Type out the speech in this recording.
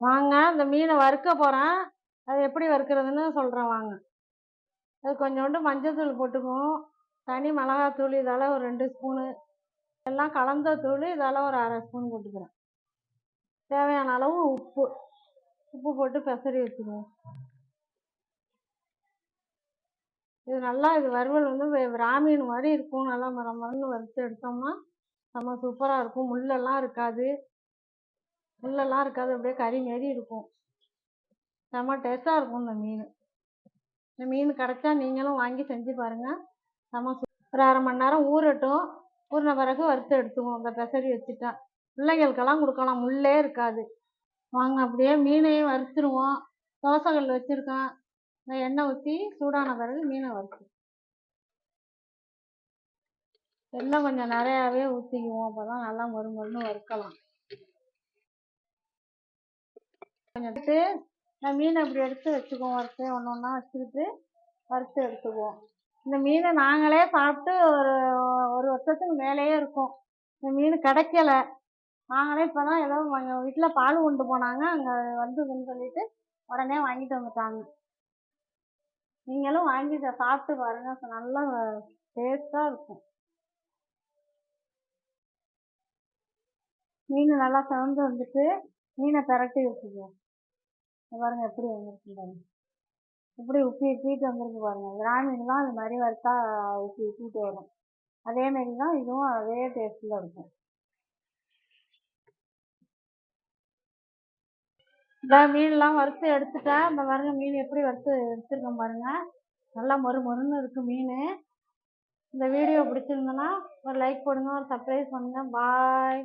வாங்க இந்த மீனை வறுக்க போகிறேன் அது எப்படி வறுக்கிறதுன்னு சொல்கிறேன் வாங்க. அது கொஞ்சோண்டு மஞ்சள்தூள் போட்டுக்குவோம். தனி மிளகாத்தூள் இதால் ஒரு ரெண்டு ஸ்பூனு. எல்லாம் கலந்த தூள் இதால் ஒரு அரை ஸ்பூன் போட்டுக்கிறேன். தேவையான அளவு உப்பு. உப்பு போட்டு பெசரி வச்சுக்குவோம். இது நல்லா இது வறுவல் வந்து வே- மாதிரி இருக்கும். நல்லா மர மரன்னு வறுத்து எடுத்தோம்னா செம்ம சூப்பராக இருக்கும். முள்ளெல்லாம் இருக்காது. முள்ளெல்லாம் இருக்காது அப்படியே கறி மாரி இருக்கும். செம்ம டேஸ்ட்டாக இருக்கும் இந்த மீன். இந்த மீன் கிடைச்சா நீங்களும் வாங்கி செஞ்சு பாருங்கள் நம்ம ஒரு அரை மணி நேரம் ஊறட்டும். ஊறின பிறகு வறுத்து எடுத்துக்குவோம். இந்த பெசரி வச்சுட்டா. பிள்ளைங்களுக்கெல்லாம் கொடுக்கலாம். முள்ளே இருக்காது. வாங்க அப்படியே மீனையும் வறுத்துருவோம். தோசைகள் வச்சுருக்கேன். இந்த எண்ணெய் ஊற்றி சூடான பிறகு மீனை வறுத்து. எண்ணெய் கொஞ்சம் நிறையாவே ஊற்றிக்குவோம் அப்போ தான் நல்லா மறு மொறுன்னு வறுக்கலாம் கொஞ்சம் எடுத்து நான் மீனை இப்படி எடுத்து வச்சுக்குவோம். வறுத்து ஒன்று ஒன்றா வச்சுக்கிட்டு வறுத்து எடுத்துக்குவோம். இந்த மீனை நாங்களே சாப்பிட்டு ஒரு ஒரு வருஷத்துக்கு மேலேயே இருக்கும். இந்த மீன் கிடைக்கல. நாங்களே இப்போ தான் ஏதோ எங்கள் வீட்டில் பால் கொண்டு போனாங்க. அங்கே வந்ததுன்னு சொல்லிட்டு உடனே வாங்கிட்டு வந்துட்டாங்க. நீங்களும் வாங்கி சாப்பிட்டு பாருங்க. நல்லா டேஸ்ட்டாக இருக்கும். மீன் நல்லா சிறந்து வந்துட்டு மீனை பிரட்டி வச்சுக்கோங்க இங்க பாருங்க எப்படி வந்திருக்கு பாருங்கள் எப்படி உப்பி உப்பிட்டு வந்திருக்கு பாருங்க. கிராமீன்லாம் அது மாதிரி வறுத்தா உப்பி உப்பிட்டு வரும். அதே மாதிரி தான் இதுவும் அதே டேஸ்ட்டில் இருக்கும். இந்த மீன்லாம் வறுத்து எடுத்துட்டேன். இந்த பாருங்க மீன் எப்படி வறுத்து எடுத்துருக்கேன் பாருங்க. நல்லா மொறு மொறுன்னு இருக்கு மீன். இந்த வீடியோ பிடிச்சிருந்தனா ஒரு லைக் போடுங்க ஒரு சப்ஸ்கிரைப் பண்ணுங்க. பாய்